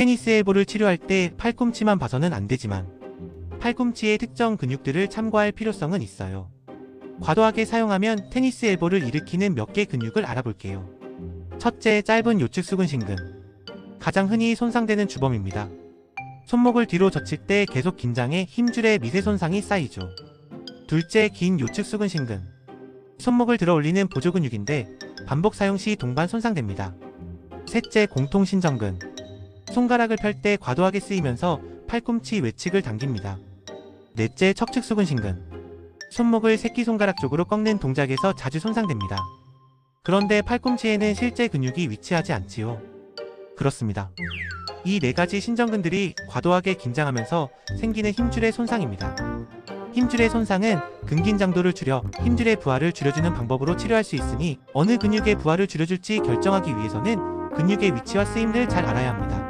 테니스 엘보를 치료할 때 팔꿈치만 봐서는 안 되지만 팔꿈치의 특정 근육들을 참고할 필요성은 있어요. 과도하게 사용하면 테니스 엘보를 일으키는 몇 개 근육을 알아볼게요. 첫째, 짧은 요측 수근신근. 가장 흔히 손상되는 주범입니다. 손목을 뒤로 젖힐 때 계속 긴장해 힘줄에 미세 손상이 쌓이죠. 둘째, 긴 요측 수근신근. 손목을 들어 올리는 보조 근육인데 반복 사용 시 동반 손상됩니다. 셋째, 공통신전근. 손가락을 펼 때 과도하게 쓰이면서 팔꿈치 외측을 당깁니다. 넷째, 척측 수근신근. 손목을 새끼손가락 쪽으로 꺾는 동작에서 자주 손상됩니다. 그런데 팔꿈치에는 실제 근육이 위치하지 않지요. 그렇습니다. 이 네 가지 신전근들이 과도하게 긴장하면서 생기는 힘줄의 손상입니다. 힘줄의 손상은 근긴장도를 줄여 힘줄의 부하를 줄여주는 방법으로 치료할 수 있으니 어느 근육의 부하를 줄여줄지 결정하기 위해서는 근육의 위치와 쓰임을 잘 알아야 합니다.